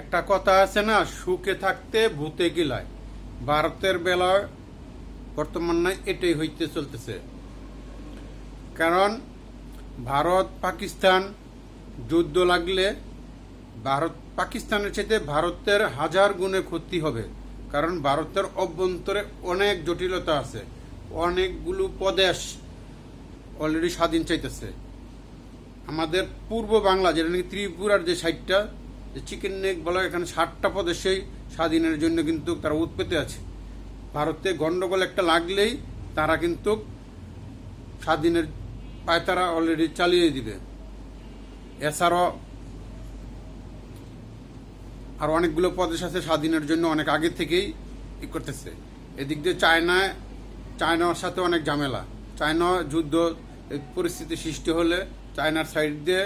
একটা কথা আছে না, সুখে থাকতে ভূতে গিলায়। ভারতের বেলায় বর্তমানে এটাই হইতে চলতেছে। কারণ ভারত, পাকিস্তান যুদ্ধ লাগলে ভারত, পাকিস্তানের চাইতে ভারতের হাজার গুণে ক্ষতি হবে। কারণ ভারতের অভ্যন্তরে অনেক জটিলতা আছে, অনেকগুলো প্রদেশ অলরেডি স্বাধীন চাইতেছে। আমাদের পূর্ব বাংলা, যেটা নাকি ত্রিপুরার যে সাইডটা যে চিকেন নেক বলা, এখানে ষাটটা প্রদেশেই স্বাধীনের জন্য কিন্তু তারা উৎপত্তি আছে। ভারতে গন্ডগোল একটা লাগলেই তারা কিন্তু স্বাধীনের পায়তারা অলরেডি চালিয়ে দিবে। এছাড়াও আর অনেকগুলো প্রদেশ আছে স্বাধীনের জন্য অনেক আগে থেকেই ই করতেছে। এদিক দিয়ে চায়নায়, চায়নার সাথে অনেক ঝামেলা। চায়না যুদ্ধ পরিস্থিতি সৃষ্টি হলে চায়নার সাইড দিয়ে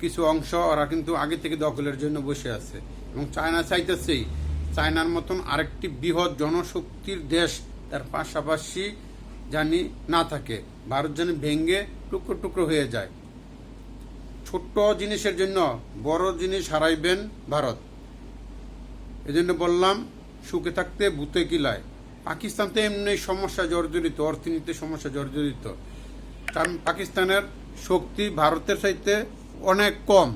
কিছু অংশ ওরা কিন্তু আগে থেকে দখলের জন্য বসে আছে। এবং চায়না চাইতেছেই, চায়নার মতন আরেকটি বৃহৎ জনশক্তির দেশ তার পাশাপাশি জানি না থাকে, ভারত যেন ভেঙ্গে টুকরো টুকরো হয়ে যায়। ছোট্ট জিনিসের জন্য বড় জিনিস হারাইবেন ভারত। এজন্য বললাম, সুখে থাকতে ভূতে কিলায়। পাকিস্তান তো এমনি সমস্যা জর্জরিত অর্থনীতির সমস্যা জর্জরিত। কারণ পাকিস্তানের শক্তি ভারতের চাইতে অনেক কম।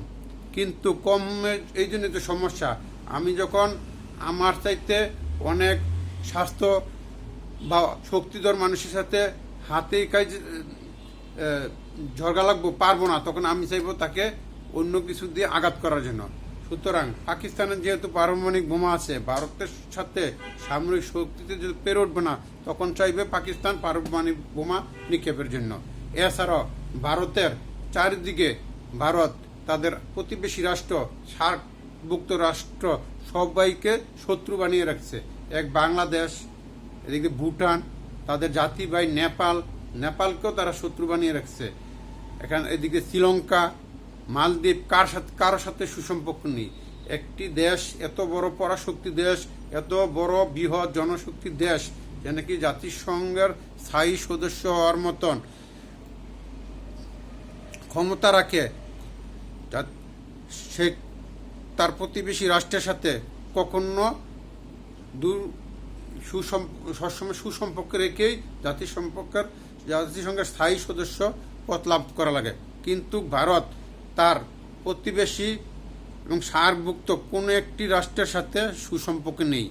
কিন্তু কমের এই জন্য তো সমস্যা, আমি যখন আমার চাইতে অনেক স্বাস্থ্য বা শক্তিধর মানুষের সাথে হাতেই কাজ ঝগড়া লাগবো, পারব না, তখন আমি চাইব তাকে অন্য কিছু দিয়ে আঘাত করার জন্য। সুতরাং পাকিস্তানের যেহেতু পারমাণবিক বোমা আছে, ভারতের সাথে সামরিক শক্তিতে যদি পেরে উঠবে না, তখন চাইবে পাকিস্তান পারমাণবিক বোমা নিক্ষেপের জন্য। এছাড়াও ভারতের চারিদিকে ভারত, তাদের প্রতিবেশী রাষ্ট্র, সার্কভুক্ত রাষ্ট্র, সবাইকে শত্রু বানিয়ে রাখছে। এক বাংলাদেশ, এদিকে ভুটান, তাদের জাতি ভাই নেপাল, নেপালকেও তারা শত্রু বানিয়ে রাখছে। এখানে এদিকে শ্রীলঙ্কা, মালদ্বীপ, কার সাথে কারোর সাথে সুসম্পর্ক নেই। একটি দেশ, এত বড় পরাশক্তি দেশ, এত বড় বৃহৎ জনশক্তি দেশ যে নাকি জাতিসংঘের স্থায়ী সদস্য হওয়ার মতন। ক্ষমতা রাখে। সে তার প্রতিবেশী রাষ্ট্রের সাথে কখনো দূর সবসময় সুসম্পর্ক রেখেই জাতি জাতিসম্পর্কের, জাতিসংঘের স্থায়ী সদস্য পদ লাভ করা লাগে। কিন্তু ভারত তার প্রতিবেশী এবং সারভুক্ত কোনো একটি রাষ্ট্রের সাথে সুসম্পর্ক নেই।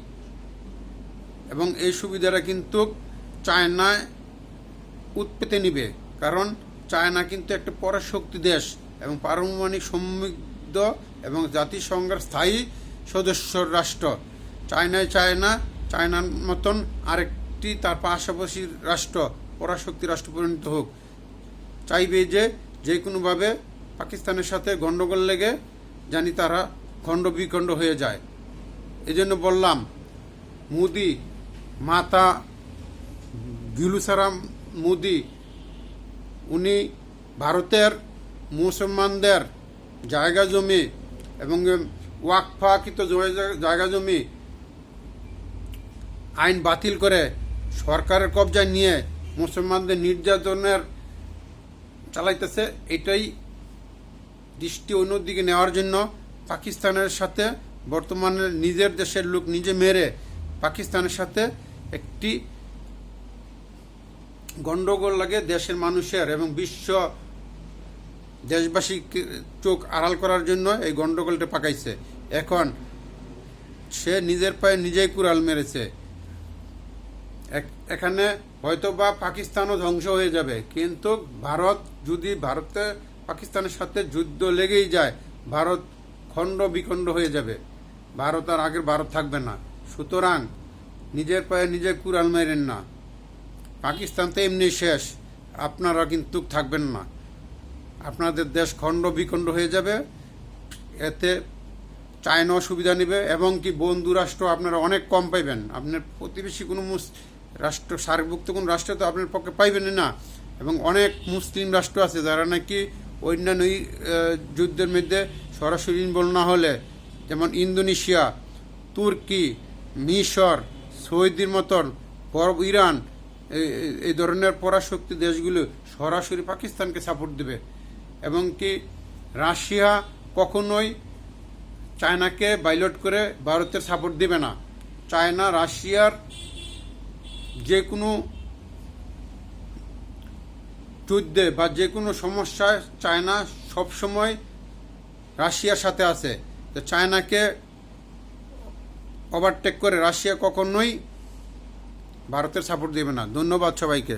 এবং এই সুবিধাটা কিন্তু চায়নায় উৎপেতে নিবে। কারণ চায়না কিন্তু একটা পরাশক্তি দেশ। এবং পারমাণবিক সমৃদ্ধ এবং জাতিসংঘের স্থায়ী সদস্য রাষ্ট্র। চায়নায় চায়না, চায়নার মতন আরেকটি তার পাশাপাশি রাষ্ট্র, পরাশক্তি রাষ্ট্র পরিণত হোক। চাইবে যে যে কোনোভাবে পাকিস্তানের সাথে গণ্ডগোল লেগে জানি তারা খণ্ড বিখণ্ড হয়ে যায়। এজন্য বললাম, মোদি, মাতা গিলুসারাম মোদি, উনি ভারতের মুসলমানদের জায়গা জমি এবং ওয়াকফাকৃত জয়- জায়গা জমি আইন বাতিল করে সরকারের কবজায় নিয়ে মুসলমানদের নির্যাতনের চালাইতেছে, এটাই দৃষ্টি অন্যদিকে নেওয়ার জন্য পাকিস্তানের সাথে বর্তমানে নিজের দেশের লোক নিজে মেরে পাকিস্তানের সাথে একটি গন্ডগোল লাগে দেশের মানুষের এবং বিশ্ব দেশবাসী চোখ আড়াল করার জন্য এই গন্ডগোলটা পাকাইছে। এখন সে নিজের পায়ে নিজেই কুড়াল মেরেছে। এখানে হয়তো বা পাকিস্তানও ধ্বংস হয়ে যাবে, কিন্তু ভারত যদি ভারতে, পাকিস্তানের সাথে যুদ্ধ লেগেই যায়, ভারত খণ্ড বিখণ্ড হয়ে যাবে। ভারত আর আগের ভারত থাকবে না। সুতরাং নিজের পায়ে নিজে কুড়াল মেরেন না। পাকিস্তান তো এমনি শেষ, আপনারা কিন্তু থাকবেন না। আপনাদের দেশ খণ্ড বিখণ্ড হয়ে যাবে, এতে চায়নাও সুবিধা নেবে এবং কি বন্ধু রাষ্ট্র আপনারা অনেক কম পাইবেন। আপনার প্রতিবেশী কোনো রাষ্ট্র, সার্কভুক্ত কোনো রাষ্ট্র তো আপনার পক্ষে পাইবেন না। এবং অনেক মুসলিম রাষ্ট্র আছে যারা নাকি অন্যান্য যুদ্ধের মধ্যে সরাসরি ইনভলভ না হলে, যেমন ইন্দোনেশিয়া, তুর্কি, মিশর, সৌদির মতন ইরান এই ধরনের পরাশক্তি দেশগুলো সরাসরি পাকিস্তানকে সাপোর্ট দেবে। এবং কি রাশিয়া কখনোই চায়নাকে বাইলট করে ভারতের সাপোর্ট দিবে না। চায়না, রাশিয়ার যে কোনো যুদ্ধে বা যে কোনো সমস্যায় চায়না সবসময় রাশিয়ার সাথে আছে। তো চায়নাকে ওভারটেক করে রাশিয়া কখনোই ভারতের সাপোর্ট দেবে না। ধন্যবাদ সবাইকে।